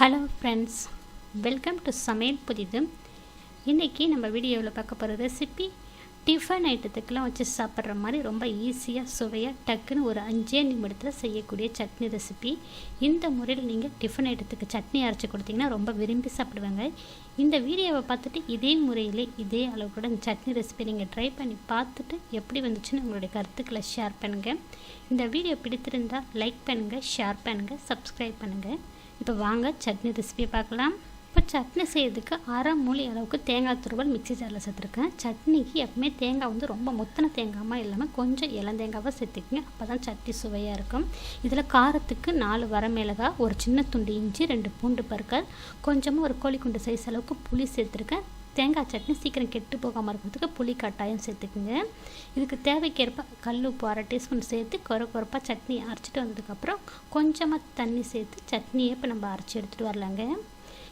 Hello friends welcome to சமையல் புதிது. இன்றைக்கி நம்ம வீடியோவில் பார்க்க போகிற ரெசிபி டிஃபன் ஐட்டத்துக்கெலாம் வச்சு சாப்பிட்ற மாதிரி ரொம்ப ஈஸியாக சுவையாக டக்குன்னு ஒரு அஞ்சே நிமிடத்தில் செய்யக்கூடிய சட்னி ரெசிபி இந்த முறையில் நீங்கள் டிஃபன் ஐட்டத்துக்கு சட்னி அரைச்சி கொடுத்தீங்கன்னா ரொம்ப விரும்பி சாப்பிடுவாங்க. இந்த வீடியோவை பார்த்துட்டு இதே முறையில் இதே அளவுக்கூட இந்த சட்னி ரெசிபி நீங்கள் ட்ரை பண்ணி பார்த்துட்டு எப்படி வந்துச்சுன்னு உங்களுடைய கருத்துக்களை ஷேர் பண்ணுங்கள் இந்த வீடியோ பிடித்திருந்தால் லைக் பண்ணுங்கள் ஷேர் பண்ணுங்கள் சப்ஸ்கிரைப் பண்ணுங்கள் இப்போ வாங்க சட்னி ரெசிபி பார்க்கலாம். இப்போ சட்னி செய்யறதுக்கு அரை மூலி அளவுக்கு தேங்காய் துருவல் மிக்ஸி ஜாரில் சேர்த்துருக்கேன். சட்னிக்கு எப்பவுமே தேங்காய் வந்து ரொம்ப முத்தின தேங்காயமாக இல்லாமல் கொஞ்சம் இளந்தேங்காவாக சேர்த்துக்குங்க. அப்போ தான் சட்னி சுவையாக இருக்கும். இதில் காரத்துக்கு நாலு வரமிளகாய் ஒரு சின்ன துண்டு இஞ்சி ரெண்டு பூண்டு பற்கள் கொஞ்சமாக ஒரு கோழிக்குண்டு சைஸ் அளவுக்கு புளி சேர்த்துருக்கேன். தேங்காய் சட்னி சீக்கிரம் கெட்டு போகாமல் இருக்கிறதுக்கு புளி கட்டாயம் சேர்த்துக்குங்க. இதுக்கு தேவைக்கேற்ப கல் உப்பு அரை டீஸ்பூன் சேர்த்து குறை குறைப்பாக சட்னி அரைச்சிட்டு வந்ததுக்கப்புறம் கொஞ்சமாக தண்ணி சேர்த்து சட்னியை இப்போ நம்ம அரைச்சி எடுத்துகிட்டு வரலாங்க.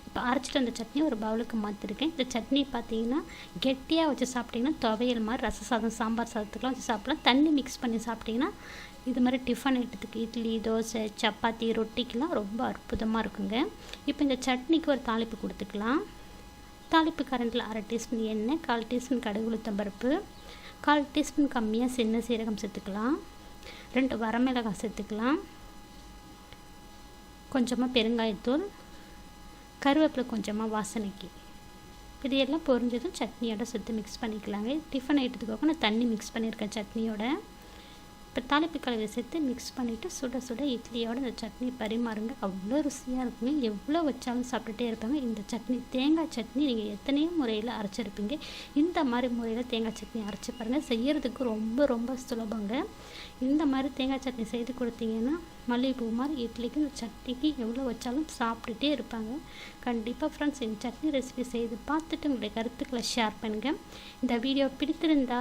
இப்போ அரைச்சிட்டு வந்த சட்னி ஒரு பவுலுக்கு மாற்றிருக்கேன் இந்த சட்னி பார்த்தீங்கன்னா கெட்டியாக வச்சு சாப்பிட்டிங்கன்னா துவையல் மாதிரி ரச சாதம் சாம்பார் சாதத்துக்குலாம் வச்சு சாப்பிடலாம். தண்ணி மிக்ஸ் பண்ணி சாப்பிட்டிங்கன்னா இது மாதிரி டிஃபன் ஐட்டத்துக்கு இட்லி தோசை சப்பாத்தி ரொட்டிக்கெலாம் ரொம்ப அற்புதமாக இருக்குங்க. இப்போ இந்த சட்னிக்கு ஒரு தாளிப்பு கொடுத்துக்கலாம். தாளிப்பு கரண்டில் அரை டீஸ்பூன் எண்ணெய் கால் டீஸ்பூன் கடுகு உளுத்தம்பருப்பு கால் டீஸ்பூன் கம்மியாக சின்ன சீரகம் சேர்த்துக்கலாம். ரெண்டு வரமிளகாய் சேர்த்துக்கலாம். கொஞ்சமாக பெருங்காயத்தூள் கருவேப்பிலை கொஞ்சமாக வாசனைக்கு. இதையெல்லாம் பொரிஞ்சதும் சட்னியோட சேர்த்து மிக்ஸ் பண்ணிக்கலாங்க. டிஃபன் ஐட்டத்துக்காக நான் தண்ணி மிக்ஸ் பண்ணியிருக்கேன் சட்னியோட. இப்போ தாளிப்பு சேர்த்து மிக்ஸ் பண்ணிவிட்டு சுட சுட இட்லியோட இந்த சட்னி பரிமாறுங்க. அவ்வளோ ருசியாக இருக்குங்க. எவ்வளோ வச்சாலும் சாப்பிட்டுட்டே இருப்பாங்க. இந்த சட்னி தேங்காய் சட்னி நீங்கள் எத்தனையோ முறையில் அரைச்சிருப்பீங்க. இந்த மாதிரி முறையில் தேங்காய் சட்னி அரைச்சி பாருங்கள் செய்கிறதுக்கு ரொம்ப ரொம்ப சுலபங்க. இந்த மாதிரி தேங்காய் சட்னி செய்து கொடுத்தீங்கன்னா மல்லிகைப்பூ மாதிரி இட்லிக்கு இந்த சட்னிக்கு எவ்வளோ வச்சாலும் சாப்பிட்டுட்டே இருப்பாங்க. கண்டிப்பாக ஃப்ரெண்ட்ஸ் இந்த சட்னி ரெசிபி செய்து பார்த்துட்டு உங்களுடைய கருத்துக்களை ஷேர் பண்ணுங்கள் இந்த வீடியோ பிடித்திருந்தா